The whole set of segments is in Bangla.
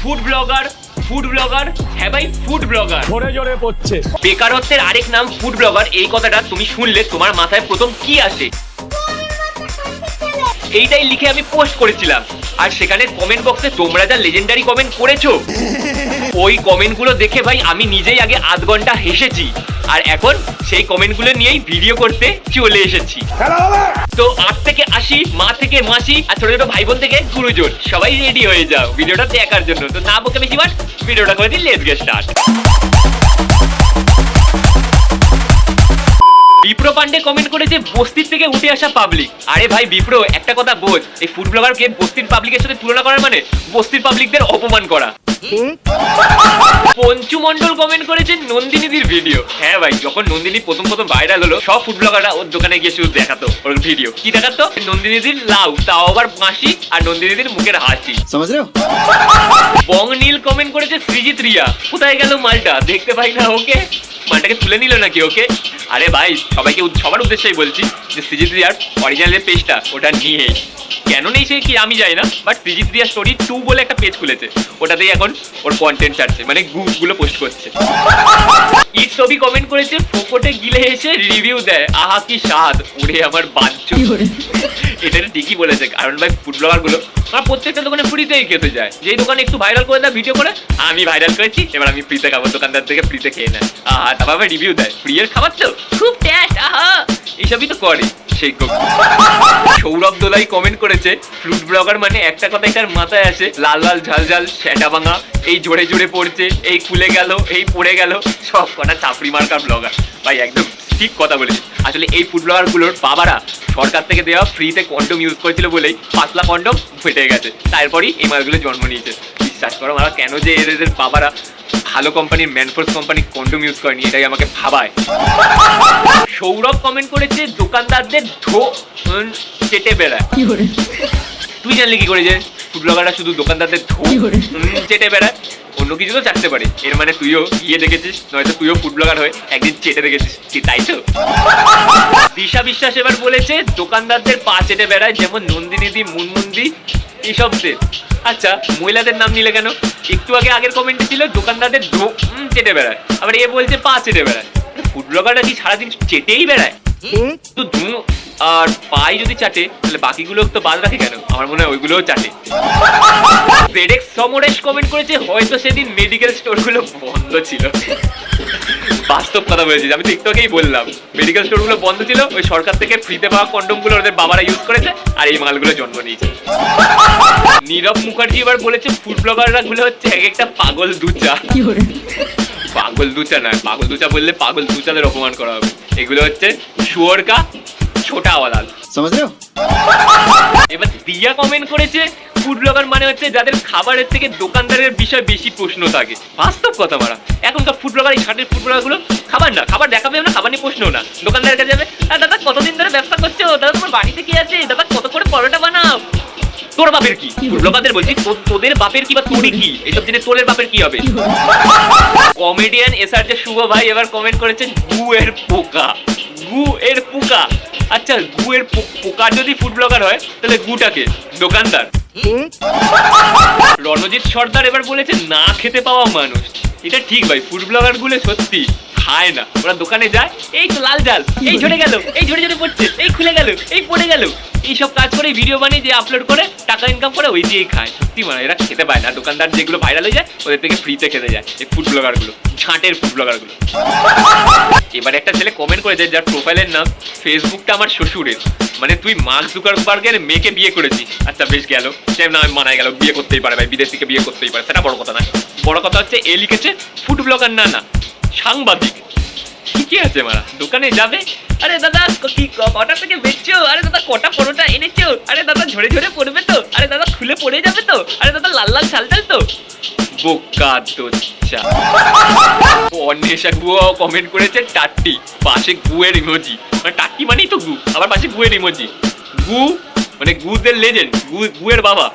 ফুড ব্লগার ফুড ব্লগার হ্যাঁ ভাই ফুড ব্লগার জোরে জোরে পড়ছে। বেকারত্বের আরেক নাম ফুড ব্লগার এই কথাটা তুমি শুনলে তোমার মাথায় প্রথম কি আসে? এইটাই লিখে আমি পোস্ট করেছিলাম। আর সেখানে কমেন্ট বক্সে তোমরা যা লেজেন্ডারি কমেন্ট করেছ ওই কমেন্টগুলো দেখে ভাই আমি নিজেই আগে আধ ঘণ্টা হেসেছি। আর এখন সেই কমেন্টগুলো নিয়েই ভিডিও করতে চলে এসেছি। তো আট থেকে আশি, মা থেকে মাসি আর ছোট ছোট ভাই বোন থেকে গুরুজন। সবাই রেডি হয়ে যাও। ভিডিওটা দেখার জন্য। তো না বকে বেশি ভিডিওটা করে দিন let get start Bipro Pandey comment করেছে বস্তির থেকে উঠে আসা পাবলিক আরে ভাই বিপ্রো একটা কথা বোঝ এই ফুড ব্লগারকে বস্তির পাবলিকের সাথে তুলনা করার মানে বস্তির পাবলিকদের অপমান করা। পঞ্চু মন্ডল কমেন্ট করেছে নন্দিনীদির ভিডিও হ্যাঁ ভাই যখন নন্দিনী প্রথম প্রথম ভাইরাল হলো সব ফুড ব্লগাররা ওর দোকানে গিয়ে শুধু দেখাতো ওর ভিডিও কি দেখাতো? নন্দিনীদির লাউ তাও আবার বাঁশি আর নন্দিনীদির মুখের হাসি। বং নীল কমেন্ট করেছে সৃজিত রিয়া। কোথায় গেল মালটা? দেখতে পাই না ওকে। মালটাকে তুলে নিল নাকি ওকে আরে ভাই সবাইকে সবার উদ্দেশ্যেই বলছি যে সৃজিত রিয়ার অরিজিনাল যে পেজটা ওটা নিয়ে কেন নেই সে কি আমি জানি না বাট সৃজিত রিয়া স্টোরি টু বলে একটা পেজ খুলেছে। ওটাতেই এখন ওর কন্টেন্ট ছাড়ছে মানে গুলো পোস্ট করছে। ঈদ ছবি কমেন্ট করেছে ফোকটে গিলে এসে রিভিউ দেয়। আহা কি স্বাদ। ওরে আমার বাচ্চা এটা ঠিকই বলেছে কারণ ভাই ফুড ব্লগার আমার প্রত্যেকটা দোকানে ফ্রিতেই খেতে যায়। যেই দোকানে একটু ভাইরাল করে দেয় ভিডিও করে আমি ভাইরাল করেছি এবার আমি ফ্রিতে খাব দোকানদার থেকে ফ্রিতে খেয়ে নেয়। আহা তারপর রিভিউ দেয় ফ্রি এর খাবার তো? খুব টেস্ট আহা। এইসবই তো করে সেই সৌরভ দোলাই কমেন্ট করেছে ফ্রুট ব্লগার মানে একটা কথাই তার মাথায় আসে লাল লাল ঝাল ঝাল শ্যাটা ভাঙা এই জোরে জোরে পড়ছে এই খুলে গেল এই পড়ে গেল সব কটা চাপড়ি মার্কার ব্লগার ভাই একদম ঠিক কথা বলেছি আসলে এই ফুড ব্লগারগুলোর বাবারা সরকার থেকে দেওয়া ফ্রিতে কন্ডম ইউজ করেছিল বলেই পাতলা কন্ডম ফেটে গেছে। তারপরই এই মালগুলো জন্ম নিয়েছে। বিশ্বাস করো মারা কেন যে এদের বাবারা ভালো কোম্পানির ম্যানফোর্স কোম্পানির কন্ডম ইউজ করেনি এটাই আমাকে ভাবায়। সৌরভ কমেন্ট করেছে দোকানদারদের উম, চেটে বেড়ায়। তুই জানলি কি করে যে ফুড ব্লগাররা শুধু দোকানদারদের উম, চেটে বেড়ায়? অন্য কিছু তো চাটতে পারে। এর মানে তুইও গিয়ে দেখেছিস নয়তো তুইও ফুড ব্লগার হয়ে একদিন চেটে দেখেছিস। কি তাই তো? দিশা বিশ্বাস এবার বলেছে দোকানদারদের পা চেটে বেড়ায় যেমন নন্দিনীদি মুনমুন্দি এইসবদের আচ্ছা মহিলাদের নাম নিলে কেন? একটু আগে আগের কমেন্টে ছিল দোকানদারদের উম, চেটে বেড়ায়। আবার এ বলছে পা চেটে বেড়ায়। ফুড ব্লগাররা কি সারাদিন চেটেই বেড়ায়? তো ধু আর পাই যদি চাটে তাহলে বাকিগুলো তো বাদ রাখে কেন? আমার মনে হয় ওইগুলোও চাটে। সমরেশ কমেন্ট করেছে হয়তো সেদিন মেডিকেল স্টোরগুলো বন্ধ ছিল। বাস্তব কথা বলেছি আমি আগেই বললাম। মেডিকেল স্টোরগুলো বন্ধ ছিল ওই সরকার থেকে ফ্রিতে পাওয়া কন্ডমগুলো ওদের বাবারা ইউজ করেছে আর এই মালগুলো জন্ম নিয়েছে। নীরব মুখার্জি এবার বলেছে ফুড ব্লগাররা গুলো হচ্ছে এক একটা পাগল দুচা। পাগল দুচা নয় পাগল দুচা বললে পাগল দুচাদের অপমান করা হবে। এগুলো হচ্ছে শুয়োর কা ছোটা আওয়ালাল সমাজ এবার দিয়া কমেন্ট করেছে ফুড ব্লগার মানে হচ্ছে যাদের খাবারের থেকে দোকানদারের বিষয়ে বেশি প্রশ্ন থাকে। বাস্তব কথা মারা এখনকার ফুড ব্লগার এই ষাটের ফুড ব্লগারগুলো খাবার না খাবার দেখাবে না খাবার নিয়ে প্রশ্ন না। দোকানদার কাছে যাবে আর দাদা কতদিন ধরে ব্যবসা করছে? দাদা তোমার বাড়িতে কি আছে? দাদা কত করে পরোটা বানাও? তোর বাপের কি? ফুড ফুটবলারদের বলছি তোদের বাপের কি বা তোরে কি? এসব জিনিস তোদের বাপের কি হবে? কমেডিয়ান এসআর যে শুভ ভাই এবার কমেন্ট করেছেন গুয়ের পোকা। গু এর পোকা। আচ্ছা গু এর পোকা যদি ফুড ব্লগার হয় তাহলে গুটাকে দোকানদার। রণজিৎ সর্দার এবার বলেছে না খেতে পাওয়া মানুষ। এটা ঠিক ভাই ফুড ব্লগারগুলো সত্যি খায় না। ওরা দোকানে যায় এই তো লাল জাল এই ঝরে গেল এই ঝরে ঝরে পড়ছে এই খুলে গেল এই পড়ে গেল। এইসব কাজ করে ভিডিও বানিয়ে যে আপলোড করে টাকা ইনকাম করে ওই দিয়েই খায়। সত্যি মানে এরা খেতে পায় না। দোকানদার যেগুলো ভাইরাল হয়ে যায়, ওদের থেকে ফ্রিতে খেতে যায়। এই ফুড ব্লগারগুলো, ঝাঁটের ফুড ব্লগারগুলো। এবার একটা ছেলে কমেন্ট করেছে, যার প্রোফাইলের নাম ফেসবুকটা আমার শ্বশুরের। মানে তুই মার্ক জুকারবার্গের মেয়েকে বিয়ে করেছিস। আচ্ছা বেশ গেল। সে না মানায় গেল, বিয়ে করতেই পারে ভাই বিদেশিকে বিয়ে করতেই পারে। সেটা বড় কথা না বড় কথা হচ্ছে, এ লিখেছে ফুড ব্লগার না না, সাংবাদিক। ঠিকই আছে মারা? দোকানে যাবে? আরে দাদা কি কটা থেকে বেচছো? আরে দাদা কটা পরোটা এনেছো? আরে দাদা ঝরে ঝরে পড়বে তো। আরে দাদা খুলে পড়ে যাবে তো। আরে দাদা লাল লাল ঝাল ঝাল তো। বোকা দোচ্চা। অন্বেষা গুয়া কমেন্ট করেছে টাট্টি পাশে গুয়ের ইমোজি মানে টাট্টি মানেই তো গু আবার পাশে গুয়ের ইমোজি গু মানে গুদের লেজেন্ড গু গুয়ের বাবা।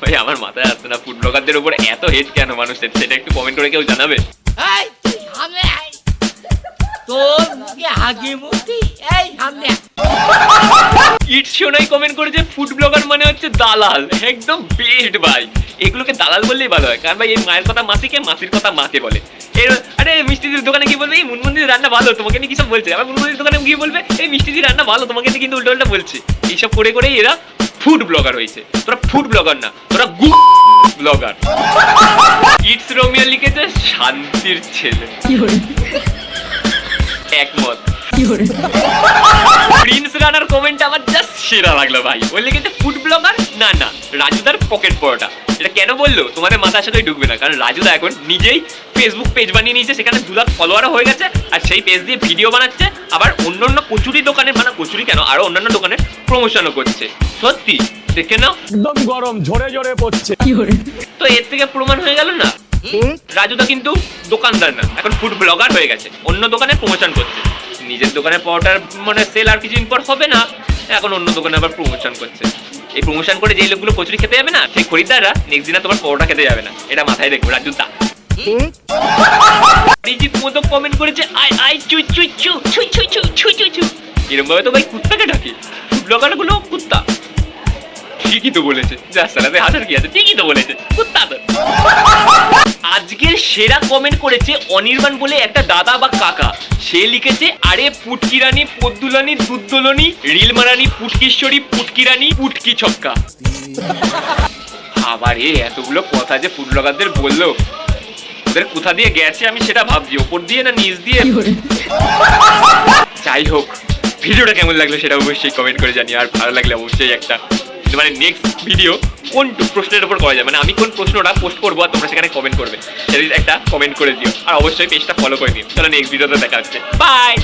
ভাই আমার মাথায় আসছে না ফুড ব্লগারদের উপর এত হেট কেন মানুষের? সেটা একটু কমেন্ট করে কেউ জানাবে। তোর মুখে হাগি মুখি এই সামনে। ইট শোনাই কমেন্ট করেছে ফুড ব্লগার মানে হচ্ছে দালাল। একদম বেস্ট ভাই। এগুলোকে দালাল বললেই ভালো হয় কারণ ভাই এই মায়ের কথা মাসিকে মাসির কথা মাকে বলে। এর আরে মিষ্টিদির দোকানে গিয়ে বলবে? এই মুনমুন্দির রান্না ভালো তোমাকে নিয়ে কি বলছে? আবার মুনমুন্দির দোকানে গিয়ে বলবে এই মিষ্টিদির রান্না ভালো তোমাকে নিয়ে কিন্তু উল্টো উল্টো বলছে। এইসব করে করে এরা ফুড ব্লগার হয়েছে। তোরা ফুড ব্লগার না তোরা গু ব্লগার ইটস রোমিও লিখেছে শান্তির ছেলে। একমত। প্রিন্স রানার কমেন্ট আমার জাস্ট সেরা লাগল ভাই। ও লিখেছে ফুড ব্লগার না না রাজুদার পকেট পরোটা এটা কেন বলল? তোমাদের মাথার সাথে ঢুকবে না। কারণ রাজুদা এখন নিজেই ফেসবুক পেজ বানিয়ে নিয়েছে সেখানে দু লাখ ফলোয়ারও হয়ে গেছে আর সেই পেজ দিয়ে ভিডিও বানাচ্ছে আবার অন্য অন্য কচুরি দোকানে মানে কচুরি কেন আরও অন্যান্য দোকানে প্রমোশনও করছে। সত্যি দেখে নাও। একদম গরম ঝরে ঝরে পড়ছে। তো এর থেকে প্রমাণ হয়ে গেল না? রাজুদা কিন্তু দোকানদার না। এখন ফুড ব্লগার হয়ে গেছে। অন্য দোকানে প্রমোশন করছে। নিজের দোকানে পাওয়াটার মানে সেল আর কিছুদিন পর হবে না। এখন অন্য দোকানে আবার প্রমোশন করছে। এই প্রমোশন করে যেই লোকগুলো কচুরি খেতে যাবে না সেই খরিদ্দাররা নেক্সট দিনে তোমার পরোটা খেতে যাবে না। এটা মাথায় রেখো রাজুদা রিজিত মোদক কমেন্ট করেছে আই আই চু চু চু ছুই ছুই ছু ছুই ছুই ছু এরকম ভাবে তো ভাই কুত্তাকে ডাকে? ব্লগারগুলো কুত্তা। ঠিকই তো বলেছে। যা সালাতে হাসার কি আছে? ঠিকই তো বলেছে। কুত্তা তো। আজকের সেরা কমেন্ট করেছে অনির্বাণ বলে একটা দাদা বা কাকা। সে লিখেছে আরে পুটকিরানি পদ্দুলানি দুধদোলনি রিল মারানি পুটকিশ্বরী পুটকিরানি পুটকি ছক্কা। আবার এ এতগুলো কথা যে ফুড ব্লগারদের বলল। ওদের কোথা দিয়ে গেছে আমি সেটা ভাবছি ওপর দিয়ে না নিচ দিয়ে? যাই হোক ভিডিওটা কেমন লাগল সেটা অবশ্যই কমেন্ট করে জানি আর ভালো লাগলে অবশ্যই একটা মানে নেক্সট ভিডিও কোন প্রশ্নের উপর করা যায়? মানে আমি কোন প্রশ্নটা পোস্ট করব আর তোমরা সেখানে কমেন্ট করবে। সেটা একটা কমেন্ট করে দিও। আর অবশ্যই পেজটা ফলো করে দিও। তাহলে নেক্সট ভিডিওতে দেখা হচ্ছে। বাই